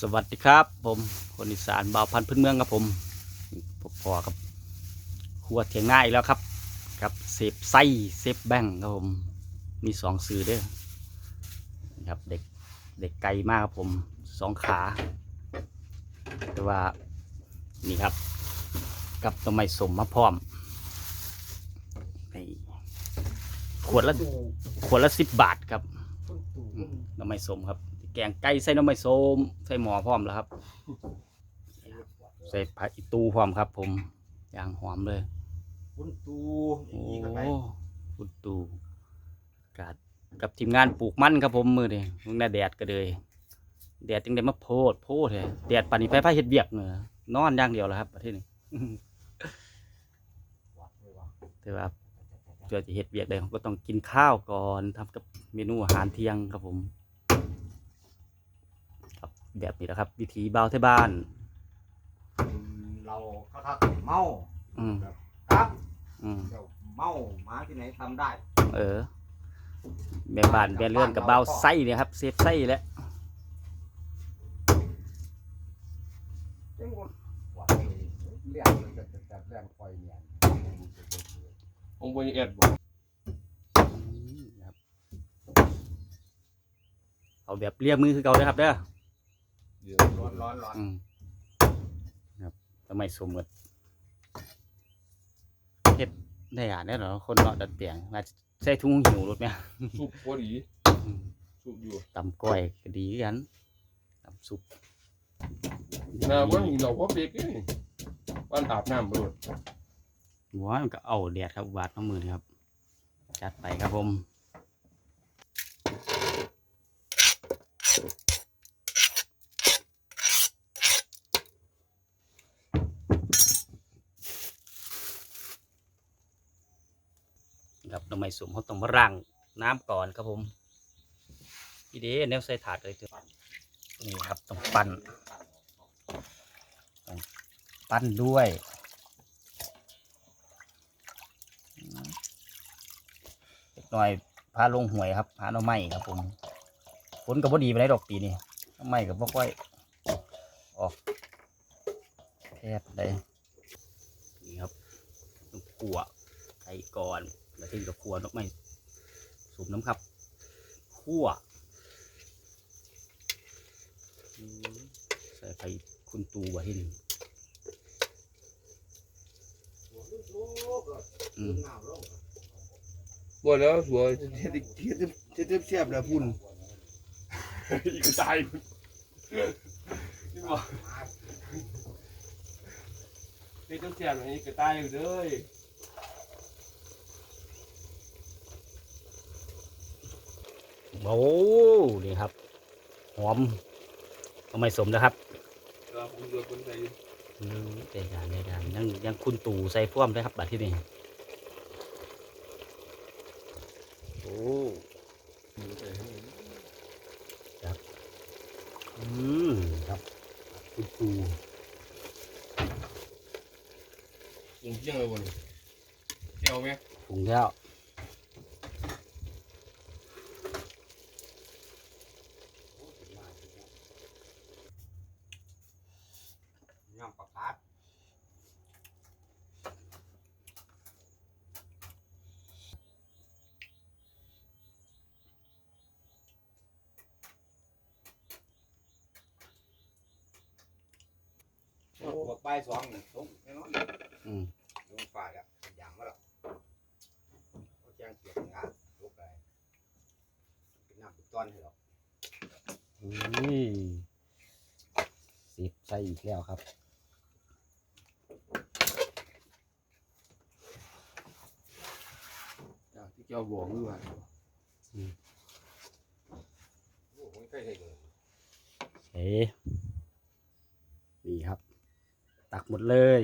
สวัสดีครับ ผมคนอีสานบ่าวพันธุ์พื้นเมืองครับผมพบพอกับครัวเถียงง่ายแล้วครับกับเซฟไส้เซฟแบงครับผมมีสองสื่อเด้วยนะครับเด็กเด็กไกลมากครับผมสองขา แต่ว่านี่ครับ กับต้นไม้สมมาพร้อมนี่ขวดละขวดละสิบบาทครับอืมหน้ำไม้ส้มครับ แกงไก่ใส่หน้ำไม้ส้มใส่หมอพร้อมแล้วครับ ใส่ผักอีตูพร้อมครับ ผมอย่างหอมเลยคุณตูโอ้นี่ก็ไปคุณตูกาดกับทีมงานปลูกมันครับผมมือนี่มึงน่าแดดก็เลยแดดจึงได้มาโพดโพดเลยแดดปานนี้ไปพาเฮ็ดเบียกเนอะนอนอย่างเดียวแล้วครับประเทศนี้วัดเลยว่ะแต่ว่าเพื่อจะเฮ็ดเบียกได้ผมก็ต้องกินข้าวก่อนทำกับเมนูอาหารเที่ยงครับผมครับ แบบนี้แหละครับ วิถีบ่าวที่บ้าน เราเขาทักเมาอืม ครับอืม เดี๋ยวเมาหมาที่ไหนทำได้ เออแม่บ้านแม่เลื่อนกับเบาวไส้เนี่ยครับเซฟไส้แหล้วเจ้าวัดเลยเลี้ยงมันจะจะเลี้ยงคอยเนี่ยองค์บริเอ็ดบอกเอาแบบเรียกมือคือเก่าเลยครับเด้อ เดี๋ยวร้อนร้อนร้อนอืมครับทำไมสมกับเฮ็ดได้อ่านได้เหรอคนเนาะดัดเปลี่ยนมาใส่ถุงหิวรถไหมสุกพอดีอืมสุกอยู่ตำก้อยก็ดีคือกันตำซุปนาว่ามีเราพ่อเบรกนี่บ้านอาบน้ำไปหมดหัวมันก็เอาแดดครับวาดน้ำมือนี่ครับ จัดไปครับผม ครับทำไมสมเขาต้องมาร่างน้ำก่อนครับผมพี่เดแนวใส่ถาดเลยเถอะนี่ครับต้องปั้นต้องปั้นด้วยเล็กน้อยพาลงหวยครับหาหน่อไม้ครับผมฝนก็บ่ดีไปไหนดอกปีนี้หน่อไม้ก็บ่ค่อยออกแทบเลยนี่ครับต้องกัวใส่ก่อน แล้วทิ้งกับขั่วหน่อไม้สูบน้ำครับขั่วอืมใส่ไปคุณตูบ่ที่นี่อืมบ่แล้วสวยเฮ็ดเฮ็ดเฮ็ดเสียบแล้วพุ่นอีกตายนี่บอกนี่ต้องเสียบอันนี้ก็ตายอยู่เลย โอ้นี่ครับ หอมทำไมสมนะครับเราผมเดือดคนไทยอืมเด็ดานเด็ดานยังยังคุณตู่ใส่พ่วมด้วยครับบัดที่นี่โอ้อืมครับคุณตู่ผมเที่ยงเลยวันนี้เที่ยวไหมปรุงแล้ว ย่างประกาศ หัวไปสองหนึ่งสองแน่นอนอืมลงฝ่ายอะอย่างมาแล้วเขาแจ้งเกียรงานลุกไปเป็นน้ำเป็นต้อนให้เราอุ้ยสิบใส่อีกแล้วครับ จากที่เจ้าบอกด้วยโอ้ผมไม่เคยเห็นเลยเฮ้นี่ครับ ตักหมดเลย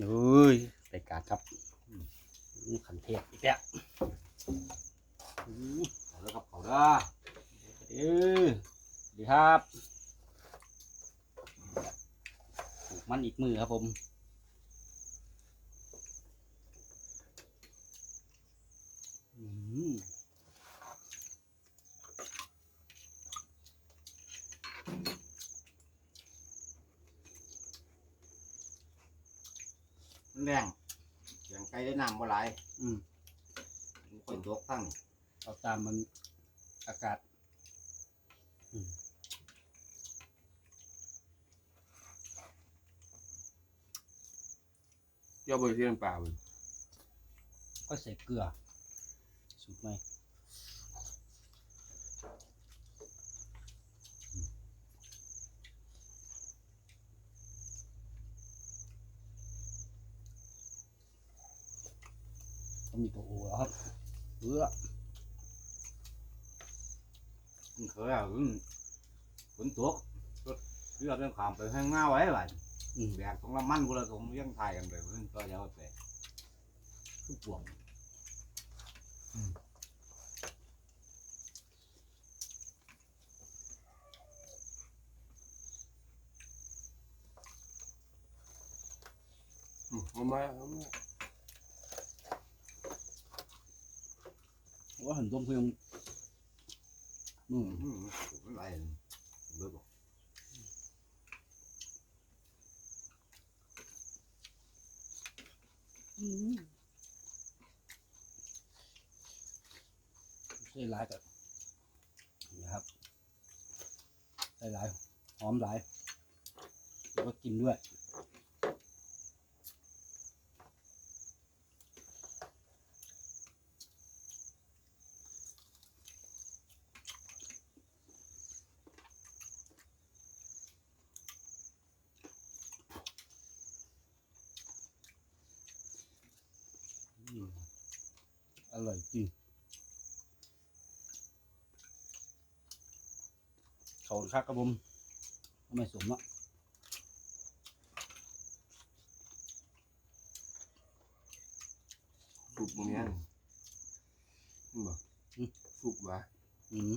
อุ้ยรายการครับขันเทพอีกแล้วเอาแล้วครับเขาเด้อเอเออดีครับปลูก มันอีกมือครับผมอืมมันแรงเสียงไก่ได้น้ำบ่หลายอืมมันค่อยตกทั้งเอาตามมันอากาศเจ้าไปเที่ยนป่ามันก็ใส่เกลือ สุกไหมต้องมีตัวโอแล้วครับเกลือมันเคยอะอืมฝนตกรถเรือเรื่องขามไปข้างหน้าไว้หลาย อืม แบกของละมันกูเลยผมยังถ่ายกันไปเพิ่นก็ยาวไปคือปวงเอามาเอามาว่าหันต้มเพียงอืม อืมมันไหลเบิดบอก ใส่ห ลายกับนะครับหลายหอมหลายแล้วก็กินด้วยอร่อยจริง เขาคักครับผมไม่สมเนาะสุกตรงเนี้ยนี่บ่สุกวะอืม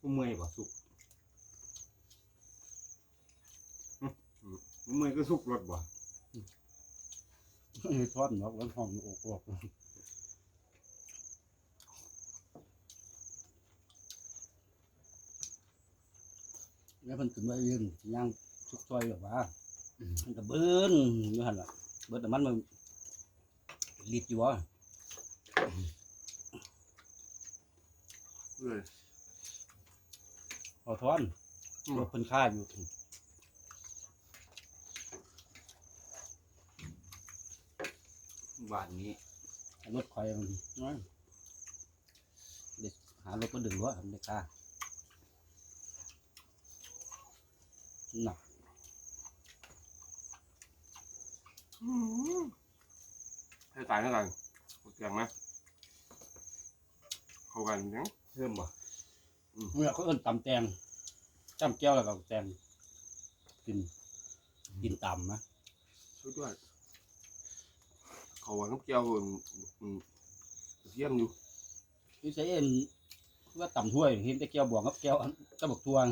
กูเมื่อยบ่สุกอืมอืมกูเมื่อยก็สุกรถบ่ไม่ทอดเนาะแล้วห้องโอกออก แล้วมันขึ้นมายืนย่างชุกซอยแบบว่ามันก็เบิ้นอยู่หันละเบิ้นแต่มันมันลิดอยู่วะเอ้ยพอทอนอืมรถเพิ่นค่าอยู่บ้านนี้รถคอยมันน้อยเด็กหารถก็ดึงรถทำได้ค่า หนักให้ตายให้ตายหมดแกงไหมเข้ากันยังเพิ่มบ่เมื่อเขาเอิ้นตำแตงจำแก้วแล้วก็แตงกิน กินตำนะสุดยอดเขาว่าน้ำเจียวอืมอืมเทียมอยู่นี่ใช้เอ็นว่าตำถ้วยเห็นแต่แก้วบวงกับแก้วอันกระบอกทวง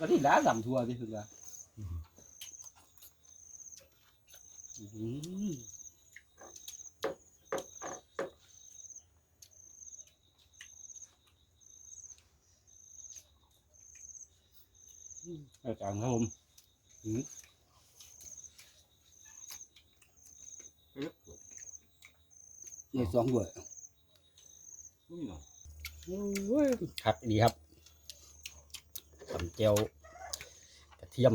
ก็ที่ร้านตำทั่วที่คือว่า อาจารย์ครับผมเอ๊ะในสองด้วยนี่เนาะครับดีครับตำเจียวกระเทียม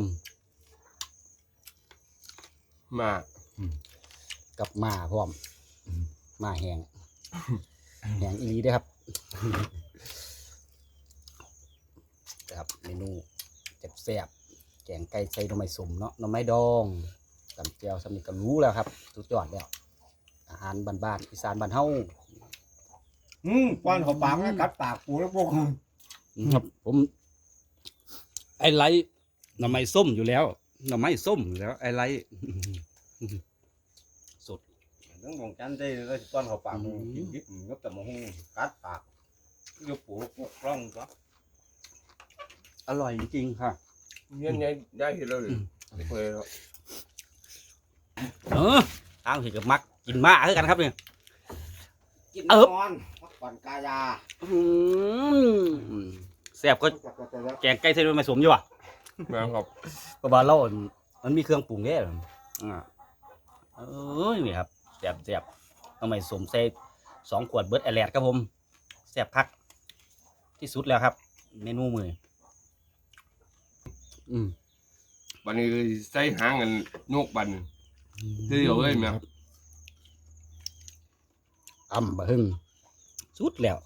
มาก บมาพร้อมมาแหงแหงอีหลีเด้วยครับนะครับเมนูแซ่บๆแกงไก่ใส่หน่อไม้สมเนาะหน่อไม้ดองตำเจียวสำนึกก็รู้แล้วครับสุดยอดแล้ว อาหารบ้านๆอีสานบ้านเฮาอืมป้อนเขาปากนะกัดปากกูแล้วพวกครับ ผม ไอไลท์หน่อไม้ส้มอยู่แล้วหน่อไม้ส้มอยู่แล้ว ไอไลท์ สดเด้ทั้งหมองจันได้แล้วต้อนเขาปากมึงกินดิบมึงก็แต่มะฮุ่งกัดปากยกปูพวกกล้องก็อร่อยจริงๆค่ะเงี้ยเนี่ยได้เห็นแล้วเลยไม่เคยแล้วเออทางที่กับมักกินมากคือกันครับเนี่ยกินเอิบนอนพักผ่อนกายาแซ่บก็แกงไก่ใส่ด้วยไม่สมอยู่อะแม่ครับเพราะว่าเรามันมีเครื่องปรุงเด้ออ่า เออนี่ครับแซ่บแซ่บทำไมสมใส่สองขวดเบิร์ดแอลแลดครับผมแซ่บพักที่สุดแล้วครับ เมนูมือ อืมวันนี้ใส่หางกันนกบันเดี๋ยวเอ้ยแม่อ่ำบะฮึงสุดแล้ว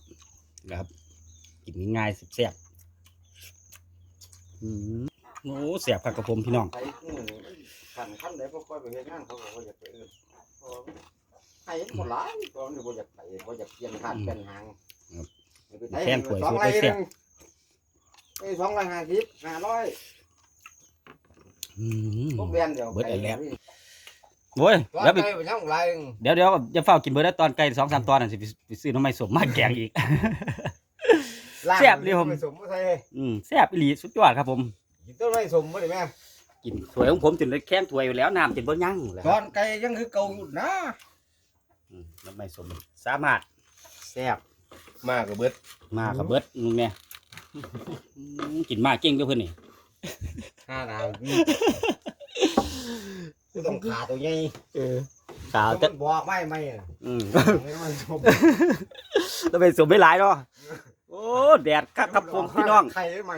นะครับกินง่ายๆแซ่บๆอืมโอ้แซ่บครับกับผมพี่น้องไปมือ ขันขั้นใดพวกก้อยไปเฮ็ดงานเขาก็บ่อยากไปเอื่นเพราะว่าให้หมดหลายตอนนี้บ่อยากไปบ่อยากเปลี่ยนขาดเป็นหางแทนถ้วยสองสุดไรได้หแซ่นึ่บงไอ้สองไรห้าสิบห้าร้อยอืมพวกเรียนเดี๋ยวเบิดไอ้แหลมโอ้ยตัวแล้วไปไก่ไปช่างไรหนึ่งเดี๋ยวเดี๋ยวจะเฝ้ากินเบอร์ได้ตอนไกลสองสามตอนน่ะสิไปไปซื้อน้ำไม่สมมาแกงอีกล่างแซ่บเลยผมไม่สมไม่ใช่อืมแซ่บอีหลีสุดยอดครับผม กินต้นไม้สมไม่ได้แม่ กินถ้วยของผมจนได้แข้งถ้วยอยู่แล้วน้ำจนบ่ยั่งเลยตอนไก่ยังคือเก่าอยู่นะอืมน้ำไม่สมสามารถแซ่บมากกับเบิดมากกับเบิดมึงแม่อืมกินมากเก่งด้วยเพื่อนนี่ห้าดาวนี่ต้องขาตัวใหญ่ขาวแต่จะบอกไม่ไม่อะอืมไม่มันสมแล้วไปสมไม่หลายเนาะโอ้แดดครับครับผมพี่น้องไข่ไม่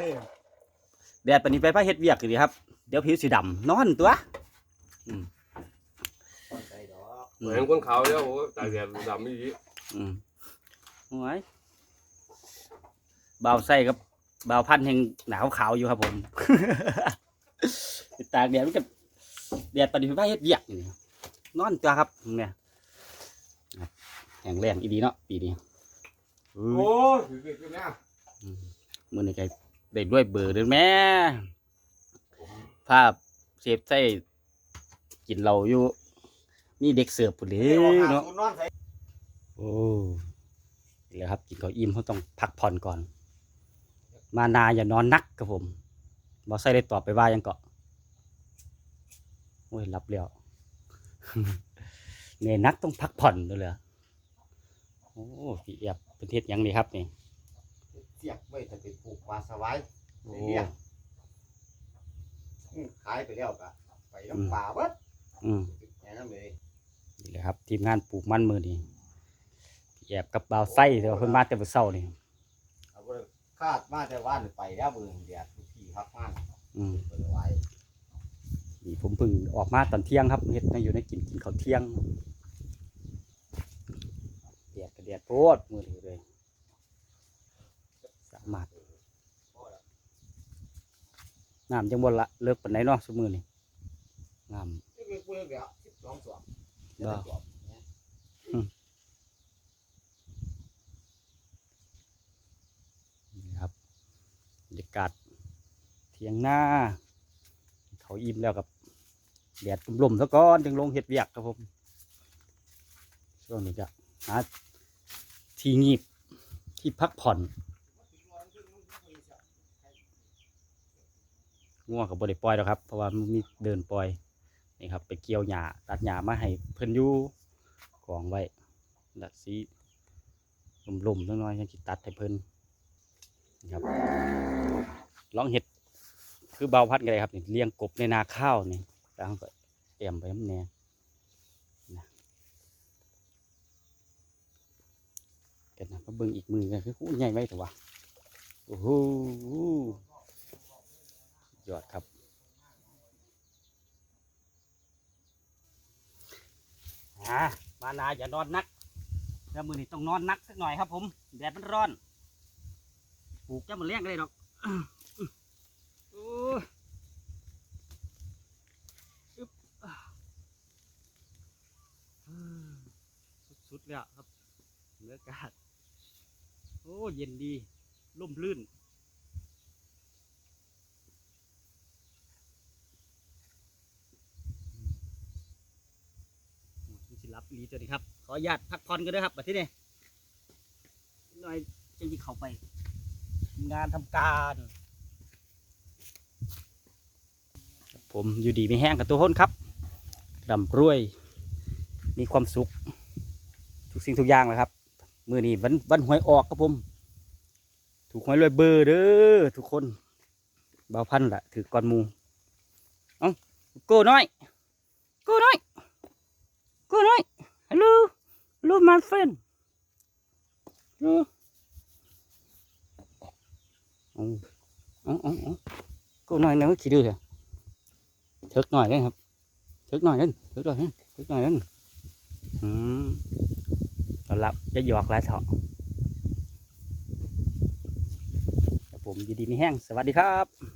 แดดปานนี้ไปพระเฮ็ดเวียกอยู่ดีครับ เดี๋ยวผิวสีดำนอนตัวไก่ดอกอืเหมืมอนคนเขาแล้วโอ้ตายแดดดำไม่ดีอืมโอ้ยบ่าวไส้กับบ่าวพันธุ์แห่งหนาวขาวอยู่ครับผมไปตากแดดมันก็แดดปานนี้ไปพระเฮ็ดเวียกอยู่นี่นอนตัวครับเนี่ยครับแห้งแรงอีดีเนาะปีนี้อืมโอ้ยคือคือเนี่ยมือนี่ไกได้ด้วยเบอร์เด้อแม่ ภาพเซฟใส่กินเราอยู่มีเด็กเสิร์ฟปุ่นเด้เดี๋ยวหาเนาะสูตรนอนใส่โอ้นี่แหละครับ กินข้าวอิ่มเขาต้องพักผ่อนก่อน มานาอย่านอนนักครับผมบอใส่ได้ตอบไปว่ายังเกาะโอ้ยรับแล้วเหนื่อยนักต้องพักผ่อนด้วยเหรอโอ้พี่เอียบเป็นเทศหยังนี่ครับนี่เสียบไว้ถ้าเป็นปลูกปลาสวายโอ้เลี้ยงอืม ขายไปแล้วก็ไปน้ำป่าเบิดอืมอย่างนั้นเลยนี่แหละครับ ทีมงานปลูกมันมือนี่พี่แอบกับบ่าวไส้แต่ว่าเพิ่นมาแต่เมื่อเช้านี่เอาไปคาดมาแต่ว่านไปแล้วเบิ่งเดียดพี่พักมันอืมเปิดไว้นี่ผมเพิ่งออกมาตอนเที่ยงครับเฮ็ดให้อยู่ในกินกินข้าวเที่ยงแดดก็แดดโพดมือนี้เลยสามารถ น้ำจังบนละเลิกปานไหนเนาะสมือนี่น้ที่เบิ่งเบิ่งเดี๋ยวสิบสองสวมำก็นี่ครับบรรยากาศเที่ยงหน้า เขาอิ่มแล้วกับแดดลมๆซะก่อนจึงลงเห็ดเวียกครับผมช่วงนี้จะหาที่งีบที่พักผ่อน ง่วงกับบริปล่อยแล้วครับ เพราะว่ามันมีเดินปล่อยนี่ครับ ไปเกี่ยวหญ้าตัดหญ้ามาให้เพิ่นอยู่กองไว้ดัดสีลมๆน้อยๆยังสิตัดให้เพิ่นนี่ครับลองเห็ดคือเบาพัดกันเลยครับเลี้ยงกบในนาข้าวนี่แล้วก็เตรียมไปน้ำแน่นะกันนะมาเบิ่งอีกมือกันคือหูใหญ่ไว้แต่ว่าโอ้โห ยอดครับ มานาอย่านอนนักแล้วมือนี่ต้องนอนนักสักหน่อยครับผม แดดมันร้อน ปลูกจะมันเลี้ยงกันเลยดอกโอ้ยุบอ่าอืมสุดๆเลยครับบรรยากาศโอ้ เย็นดี ร่มรื่นอืมมันสิ รับอีหลีตัวนี้ครับ ขออนุญาตพักผ่อนกันด้วยครับมาที่นี่หน่อยจะยิงเข้าไปงานทำการผมอยู่ดีไม่แห้งกับตัวคนครับร่ำรวย มีความสุข ทุกสิ่งทุกอย่างเลยครับ มือนี้วันวันหวยออกครับผม ถูกหวยรวยเบอร์เด้อทุกคนเบาพันธุ์ละถือก้อนหมูเอ้าโก้น้อย โก้น้อย โก้น้อยฮัลโหลฮัลโหล my friend ฮัลโหลเอ้าเอ้าเอ้าเอ้าโก้น้อยนะขี้ดื้อเหรอเถิกหน่อยเลยครับเถิกหน่อยนั่นเถิกหน่อยนั่นเถิกหน่อยนั่นอืมตอนรับจะหยอกหลายเถาะผมยินดีไม่แห้งสวัสดีครับ